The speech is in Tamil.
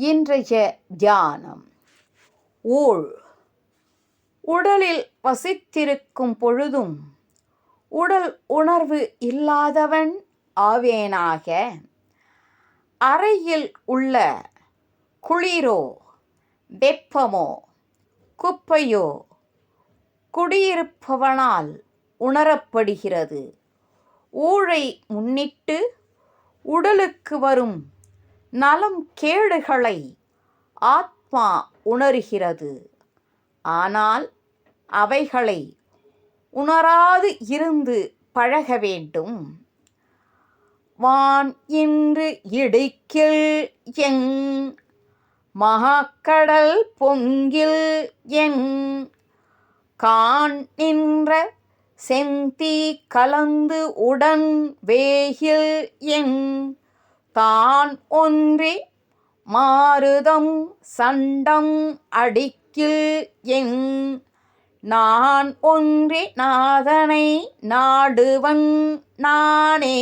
இன்றைய தியானம். ஊழ் உடலில் வசித்திருக்கும் பொழுதும் உடல் உணர்வு இல்லாதவன் ஆவேனாக அறையில் உள்ள குளிரோ வெப்பமோ குப்பையோ குடியிருப்பவனால் உணரப்படுகிறது. ஊழை முன்னிட்டு உடலுக்கு வரும் நலம் கேடுகளை ஆத்மா உணர்கிறது. ஆனால் அவைகளை உணராது இருந்து பழக வேண்டும். வான் இன்று இடுக்கில் எங் மகாக்கடல் பொங்கில் என் கான் நின்ற செந்தி கலந்து உடன் வேகில் என் தான் ஒன்றே மாறுதம் சண்டம் அடிக்கில் என். நான் ஒன்றே நாதனை நாடுவன் நானே.